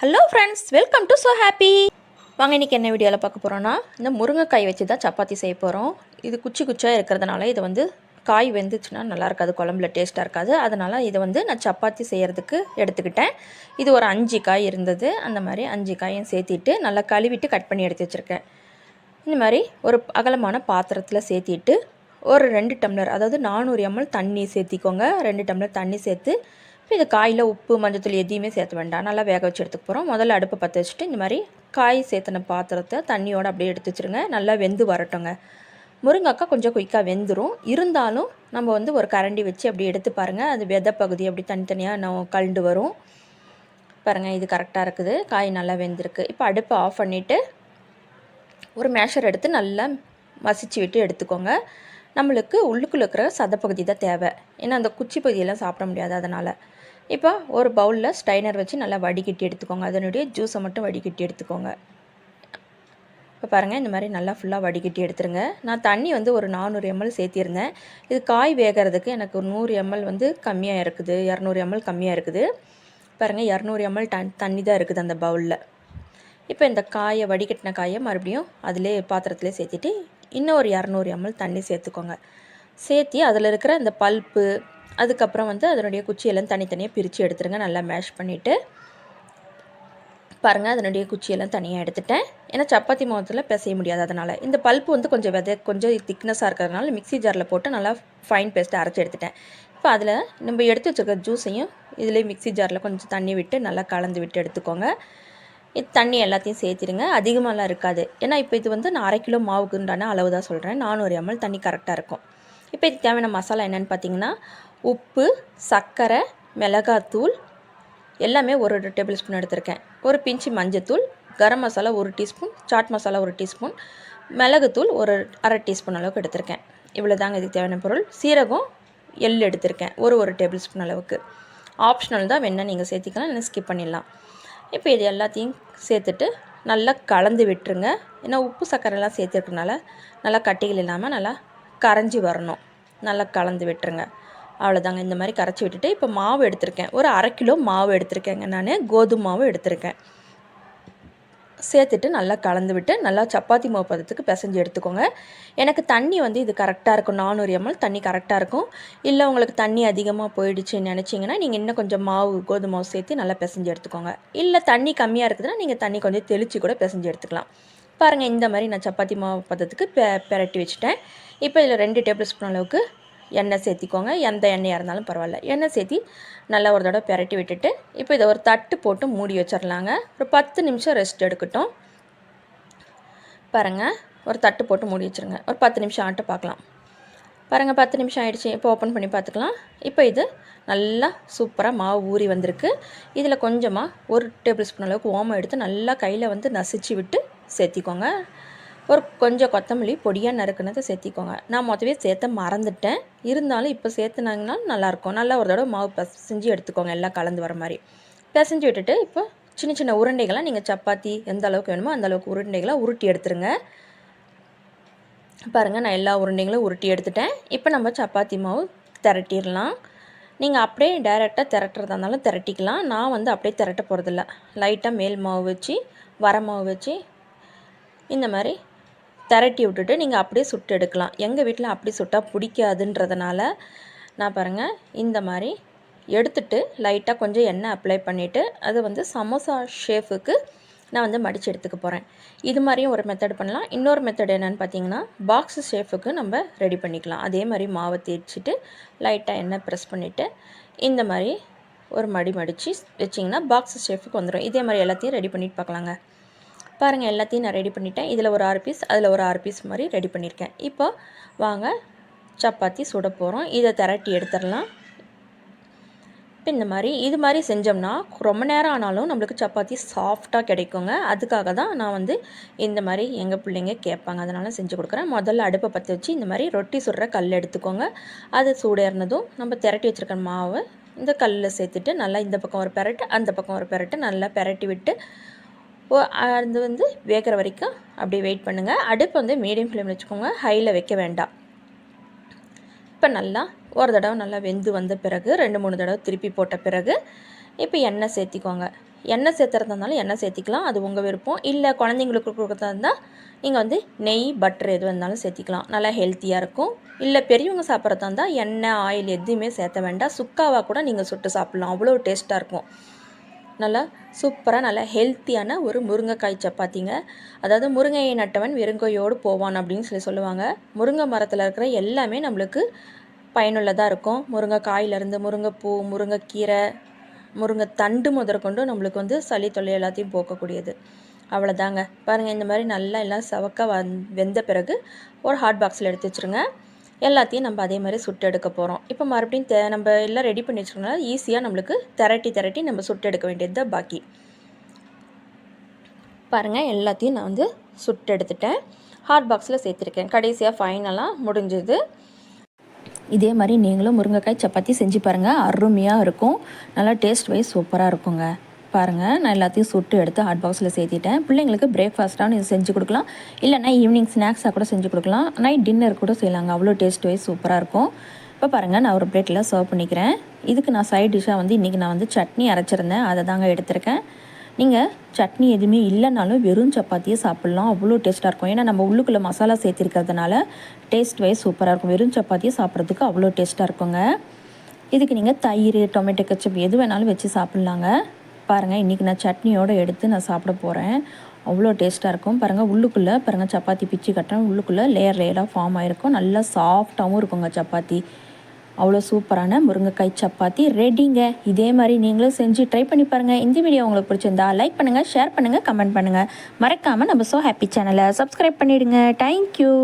Hello friends welcome to so happy வாங்க இன்றைக்கி என்ன வீடியோவில் பார்க்க போகிறோன்னா இந்த முருங்கைக்காய் வச்சு தான் சப்பாத்தி செய்ய போகிறோம் இது குச்சி குச்சியாக இருக்கிறதுனால இது வந்து காய் வெந்துச்சுன்னா நல்லா இருக்காது குழம்புல டேஸ்ட்டாக இருக்காது. அதனால் இதை வந்து நான் சப்பாத்தி செய்கிறதுக்கு எடுத்துக்கிட்டேன். இது ஒரு அஞ்சு காய் இருந்தது. அந்த மாதிரி அஞ்சு காயும் சேர்த்திட்டு நல்லா கழுவிட்டு கட் பண்ணி எடுத்து வச்சுருக்கேன். இந்த மாதிரி ஒரு அகலமான பாத்திரத்தில் சேர்த்திட்டு ஒரு ரெண்டு டம்ளர் அதாவது நானூறு எம்எல் தண்ணி சேர்த்திக்கோங்க. ரெண்டு டம்ளர் தண்ணி சேர்த்து இப்போ இது காயில் உப்பு மஞ்சத்தூள் எதையுமே சேர்த்த வேண்டாம். நல்லா வேக வச்சு எடுத்துக்க போகிறோம் முதல்ல அடுப்பை பற்ற வச்சுட்டு இந்த மாதிரி காய் சேர்த்தன பாத்திரத்தை தண்ணியோடு அப்படியே எடுத்து வச்சுருங்க. நல்லா வெந்து வரட்டுங்க. முருங்கைக்காய் கொஞ்சம் குயிக்காக வெந்துடும் இருந்தாலும் நம்ம வந்து ஒரு கரண்டி வச்சு அப்படி எடுத்து பாருங்கள் அது விதை பகுதி அப்படி தனித்தனியாக நான் கழுண்டு வரும். பாருங்கள் இது கரெக்டாக இருக்குது. காய் நல்லா வெந்திருக்கு. இப்போ அடுப்பை ஆஃப் பண்ணிவிட்டு ஒரு மேஷர் எடுத்து நல்லா மசிச்சு விட்டு எடுத்துக்கோங்க. நம்மளுக்கு உள்ளுக்குள்ளே இருக்கிற சதப்பகுதி தான் தேவை. ஏன்னா அந்த குச்சி பகுதியெல்லாம் சாப்பிட முடியாது அதனால். இப்போ ஒரு பவுலில் ஸ்டைனர் வச்சு நல்லா வடிகட்டி எடுத்துக்கோங்க. அதனுடைய ஜூஸை மட்டும் வடிகட்டி எடுத்துக்கோங்க. இப்போ பாருங்கள் இந்த மாதிரி நல்லா ஃபுல்லாக வடிகட்டி எடுத்துருங்க. நான் தண்ணி வந்து ஒரு நானூறு எம்எல் சேர்த்திருந்தேன். இது காய் வேகிறதுக்கு எனக்கு ஒரு நூறு எம்எல் வந்து கம்மியாக இருக்குது. இரநூறு எம்எல் கம்மியாக இருக்குது. பாருங்கள் இரநூறு எம்எல் டன் தண்ணி தான் இருக்குது அந்த பவுலில். இப்போ இந்த காயை வடிகட்டின காயை மறுபடியும் அதிலே பாத்திரத்திலே சேர்த்திட்டு இன்னும் ஒரு இரநூறு எம்எல் தண்ணி சேர்த்துக்கோங்க. சேர்த்து அதில் இருக்கிற அந்த பல்ப்பு அதுக்கப்புறம் வந்து அதனுடைய குச்சியெல்லாம் தனித்தனியாக பிரித்து எடுத்துருங்க. நல்லா மேஷ் பண்ணிவிட்டு பாருங்கள் அதனுடைய குச்சியெல்லாம் தனியாக எடுத்துட்டேன். ஏன்னா சப்பாத்தி மாவத்தில் பிசைய முடியாது அதனால். இந்த பல்ப்பு வந்து கொஞ்சம் விதை கொஞ்சம் திக்னஸாக இருக்கிறதுனால மிக்ஸி ஜாரில் போட்டு நல்லா ஃபைன் பேஸ்ட்டு அரைச்சி எடுத்துட்டேன். இப்போ அதில் நம்ம எடுத்து வச்சுருக்க ஜூஸையும் இதிலே மிக்ஸி ஜாரில் கொஞ்சம் தண்ணி விட்டு நல்லா கலந்து விட்டு எடுத்துக்கோங்க. இது தண்ணி எல்லாத்தையும் சேர்த்திடுங்க. அதிகமாகலாம் இருக்காது. ஏன்னா இப்போ இது வந்து நான் அரை கிலோ மாவுக்குண்டான அளவு தான் சொல்கிறேன் நானூறு எம்எல் தண்ணி கரெக்டாக இருக்கும். இப்போ இதுக்கு தேவையான மசாலா என்னென்னு பார்த்தீங்கன்னா உப்பு சர்க்கரை மிளகாத்தூள் எல்லாமே ஒரு ஒரு டேபிள் ஸ்பூன் எடுத்திருக்கேன். ஒரு பிஞ்சு மஞ்சத்தூள் கரம் மசாலா ஒரு டீஸ்பூன் சாட் மசாலா ஒரு டீஸ்பூன் மிளகுத்தூள் ஒரு அரை டீஸ்பூன் அளவுக்கு எடுத்திருக்கேன். இவ்வளோ தாங்க இதுக்கு தேவையான பொருள். சீரகம் எள் எடுத்திருக்கேன். ஒரு ஒரு டேபிள் ஸ்பூன் அளவுக்கு. ஆப்ஷனல் தான் வேணால் நீங்கள் சேர்த்திக்கலாம் இல்லை ஸ்கிப் பண்ணிடலாம். இப்போ இது எல்லாத்தையும் சேர்த்துட்டு நல்லா கலந்து விட்டுருங்க. ஏன்னா உப்பு சர்க்கரைலாம் சேர்த்துருக்கனால நல்லா கட்டிகள் இல்லாமல் நல்லா கரைஞ்சி வரணும். நல்லா கலந்து விட்டுருங்க. அவ்வளோதாங்க இந்த மாதிரி கரைச்சி விட்டுட்டு இப்போ மாவு எடுத்திருக்கேன். ஒரு அரை கிலோ மாவு எடுத்திருக்கேங்க. நான் கோதுமை மாவு எடுத்திருக்கேன். சேர்த்துட்டு நல்லா கலந்து விட்டு நல்லா சப்பாத்தி மாவு பதத்துக்கு பிசைஞ்சு எடுத்துக்கோங்க. எனக்கு தண்ணி வந்து இது கரெக்டாக இருக்கும். நானூறு எம்எல் தண்ணி கரெக்டாக இருக்கும். இல்லை உங்களுக்கு தண்ணி அதிகமாக போயிடுச்சுன்னு நினச்சிங்கன்னா நீங்கள் இன்னும் கொஞ்சம் மாவு கோதுமை மாவு சேர்த்து நல்லா பிசைஞ்சு எடுத்துக்கோங்க. இல்லை தண்ணி கம்மியாக இருக்குதுன்னா நீங்கள் தண்ணி கொஞ்சம் தெளித்து கூட பிசைஞ்சு எடுத்துக்கலாம். பாருங்கள் இந்த மாதிரி நான் சப்பாத்தி மாவு பதத்துக்கு பெ பெரட்டி வச்சுட்டேன். இப்போ இதில் ரெண்டு டேபிள் ஸ்பூன் அளவுக்கு எண்ணெய் சேர்த்திக்கோங்க. எந்த எண்ணெயாக இருந்தாலும் பரவாயில்ல. எண்ணெய் சேர்த்தி நல்லா ஒரு தடவை பெரட்டி விட்டுட்டு இப்போ இதை ஒரு தட்டு போட்டு மூடி வச்சிடலாங்க ஒரு பத்து நிமிஷம் ரெஸ்ட் எடுக்கட்டும். பாருங்கள் ஒரு தட்டு போட்டு மூடி வச்சுருங்க. ஒரு பத்து நிமிஷம் ஆட்டு பார்க்கலாம். பாருங்கள் பத்து நிமிஷம் ஆகிடுச்சி இப்போ ஓப்பன் பண்ணி பார்த்துக்கலாம். இப்போ இது நல்லா சூப்பராக மாவு ஊறி வந்திருக்கு. இதில் கொஞ்சமாக ஒரு டேபிள் ஸ்பூன் அளவுக்கு ஓமம் எடுத்து நல்லா கையில் வந்து நசிச்சு விட்டு சேர்த்திக்கோங்க. ஒரு கொஞ்சம் கொத்தமல்லி பொடியாக நறுக்குனதை சேர்த்திக்கோங்க. நான் மொத்தவே சேர்த்த மறந்துட்டேன். இருந்தாலும் இப்போ சேர்த்துனாங்கன்னா நல்லாயிருக்கும். நல்லா ஒரு தடவை மாவு பிசைஞ்சு எடுத்துக்கோங்க. எல்லாம் கலந்து வர மாதிரி. பிசைஞ்சு விட்டுட்டு இப்போ சின்ன சின்ன உருண்டைகளாக நீங்கள் சப்பாத்தி எந்த அளவுக்கு வேணுமோ அந்த அளவுக்கு உருண்டைகளாக உருட்டி எடுத்துருங்க. பாருங்கள் நான் எல்லா உருண்டைகளும் உருட்டி எடுத்துட்டேன். இப்போ நம்ம சப்பாத்தி மாவு திரட்டிடலாம். நீங்கள் அப்படியே டைரெக்டாக திரட்டுறதா இருந்தாலும் திரட்டிக்கலாம். நான் வந்து அப்படியே திரட்ட போகிறதில்ல லைட்டாக மேல் மாவு வச்சு வர மாவு வச்சு இந்த மாதிரி திரட்டி விட்டுட்டு நீங்கள் அப்படியே சுட்டு எடுக்கலாம். எங்கள் வீட்டில் அப்படி சுட்டால் பிடிக்காதுன்றதுனால நான் பாருங்கள் இந்த மாதிரி எடுத்துட்டு லைட்டாக கொஞ்சம் எண்ணெய் அப்ளை பண்ணிவிட்டு அது வந்து சமோசா ஷேஃபுக்கு நான் வந்து மடித்து எடுத்துக்க போகிறேன் இது மாதிரியும் ஒரு மெத்தட் பண்ணலாம். இன்னொரு மெத்தட் என்னென்னு பார்த்தீங்கன்னா பாக்ஸு ஷேஃபுக்கு நம்ம ரெடி பண்ணிக்கலாம். அதே மாதிரி மாவை தேய்ச்சிட்டு லைட்டாக எண்ணெய் ப்ரெஸ் பண்ணிவிட்டு இந்த மாதிரி ஒரு மடி மடித்து வச்சிங்கன்னா பாக்ஸு ஷேஃபுக்கு வந்துடும் இதே மாதிரி எல்லாத்தையும் ரெடி பண்ணிட்டு பார்க்கலாங்க. பாருங்கள் எல்லாத்தையும் நான் ரெடி பண்ணிட்டேன். இதில் ஒரு ஆறு பீஸ் அதில் ஒரு ஆறு பீஸ் மாதிரி ரெடி பண்ணியிருக்கேன். இப்போ வாங்க சப்பாத்தி சுட போகிறோம் இதை திரட்டி எடுத்துடலாம். இப்போ இந்த மாதிரி இது மாதிரி செஞ்சோம்னா ரொம்ப நேரம் ஆனாலும் நம்மளுக்கு சப்பாத்தி சாஃப்டாக கிடைக்குங்க. அதுக்காக தான் நான் வந்து இந்த மாதிரி எங்கள் பிள்ளைங்க கேட்பாங்க. அதனால் செஞ்சு கொடுக்குறேன். முதல்ல அடுப்பை பற்ற வச்சு இந்த மாதிரி ரொட்டி சுடுற கல் எடுத்துக்கோங்க. அது சூடேறினதும் நம்ம திரட்டி வச்சுருக்க மாவை இந்த கல்லில் சேர்த்துட்டு நல்லா இந்த பக்கம் ஒரு பெரட்டு அந்த பக்கம் ஒரு பெரட்டு நல்லா பெரட்டி விட்டு அது வந்து வேகிற வரைக்கும் அப்படியே வெயிட் பண்ணுங்கள் அடுப்பு வந்து மீடியம் ஃப்ளேமில் வச்சுக்கோங்க. ஹையில் வைக்க வேண்டாம். இப்போ நல்லா ஒரு தடவை நல்லா வெந்து வந்த பிறகு ரெண்டு மூணு தடவை திருப்பி போட்ட பிறகு இப்போ எண்ணெய் சேர்த்திக்கோங்க. எண்ணெய் சேர்த்துறதா இருந்தாலும் எண்ணெய் சேர்த்திக்கலாம். அது உங்கள் விருப்பம். இல்லை குழந்தைங்களுக்கு கொடுக்குறதா இருந்தால் நீங்கள் வந்து நெய் பட்டர் எது இருந்தாலும் சேர்த்திக்கலாம். நல்லா ஹெல்த்தியாக இருக்கும். இல்லை பெரியவங்க சாப்பிட்றதா இருந்தால் எண்ணெய் ஆயில் எதுவுமே சேர்த்த வேண்டாம். சுக்காவாக கூட நீங்கள் சுட்டு சாப்பிட்லாம். அவ்வளோ டேஸ்ட்டாக இருக்கும். நல்லா சூப்பராக நல்லா ஹெல்த்தியான ஒரு முருங்கைக்காய் சப்பாத்திங்க. அதாவது முருங்கையை நட்டவன் வெறுங்கையோடு போவான் அப்படின்னு சொல்லி சொல்லுவாங்க. முருங்கை மரத்தில் இருக்கிற எல்லாமே நம்மளுக்கு பயனுள்ளதாக இருக்கும். முருங்கைக்காயிலேருந்து முருங்கைப்பூ முருங்கைக்கீரை முருங்கை தண்டு முதற்கொண்டு நம்மளுக்கு வந்து சளி தொல்லை எல்லாத்தையும் போக்கக்கூடியது. அவ்வளோதாங்க பாருங்கள் இந்த மாதிரி நல்லா எல்லாம் சவக்க வந் வெந்த பிறகு ஒரு ஹாட் பாக்ஸில் எடுத்து வச்சுருங்க. எல்லாத்தையும் நம்ம அதே மாதிரி சுட்டு எடுக்க போகிறோம் இப்போ மறுபடியும் தே நம்ம எல்லாம் ரெடி பண்ணி வச்சுக்கோங்க ஈஸியாக நம்மளுக்கு திரட்டி திரட்டி நம்ம சுட்டு எடுக்க வேண்டியது தான் பாக்கி. பாருங்கள் எல்லாத்தையும் நான் வந்து சுட்டு எடுத்துட்டேன். ஹாட் பாக்ஸில் சேர்த்துருக்கேன். கடைசியாக ஃபைனலாக முடிஞ்சது. இதே மாதிரி நீங்களும் முருங்கைக்காய் சப்பாத்தி செஞ்சு பாருங்கள் அருமையாக இருக்கும். நல்லா டேஸ்ட் வைஸ் சூப்பராக இருக்குங்க. பாருங்கள் நான் எல்லாத்தையும் சுட்டு எடுத்து ஹாட் பாக்ஸில் சேர்த்திட்டேன். பிள்ளைங்களுக்கு பிரேக்ஃபாஸ்ட்டாகவும் இது செஞ்சு கொடுக்கலாம். இல்லைனா ஈவினிங் ஸ்நாக்ஸாக கூட செஞ்சு கொடுக்கலாம். நைட் டின்னர் கூட செய்யலாங்க. அவ்வளோ டேஸ்ட் வைஸ் சூப்பராக இருக்கும். இப்போ பாருங்கள் நான் ஒரு பிளேட்டில் சர்வ் பண்ணிக்கிறேன். இதுக்கு நான் சைட் டிஷ்ஷாக வந்து இன்றைக்கி நான் வந்து சட்னி அரைச்சிருந்தேன். அதை தாங்க எடுத்திருக்கேன். நீங்கள் சட்னி எதுவுமே இல்லைனாலும் வெறும் சப்பாத்தியே சாப்பிட்லாம். அவ்வளோ டேஸ்ட்டாக இருக்கும். ஏன்னா நம்ம உள்ளுக்குள்ளே மசாலா சேர்த்திருக்கிறதுனால டேஸ்ட் வைஸ் சூப்பராக இருக்கும். வெறும் சப்பாத்தியே சாப்பிட்றதுக்கு அவ்வளோ டேஸ்ட்டாக இருக்குங்க. இதுக்கு நீங்கள் தயிர் டொமேட்டோ கச்சப் எது வேணாலும் வச்சு சாப்பிட்லாங்க. பாருங்கள் இன்றைக்கி நான் சட்னியோடு எடுத்து நான் சாப்பிட போகிறேன் அவ்வளோ டேஸ்ட்டாக இருக்கும். பாருங்கள் உள்ளுக்குள்ளே பாருங்கள் சப்பாத்தி பிச்சு கட்டுறேன். உள்ளுக்குள்ளே லேயர் லேயராக ஃபார்ம் ஆகிருக்கும் நல்லா சாஃப்டாகவும் இருக்குங்க சப்பாத்தி. அவ்வளோ சூப்பரான முருங்கைக்காய் சப்பாத்தி ரெடிங்க இதே மாதிரி நீங்களும் செஞ்சு ட்ரை பண்ணி பாருங்கள் இந்த வீடியோ உங்களுக்கு பிடிச்சிருந்தா லைக் பண்ணுங்கள் ஷேர் பண்ணுங்கள் கமெண்ட் பண்ணுங்கள் மறக்காமல் நம்ம ஸோ ஹாப்பி சேனலை சப்ஸ்கிரைப் பண்ணிவிடுங்க தேங்க்யூ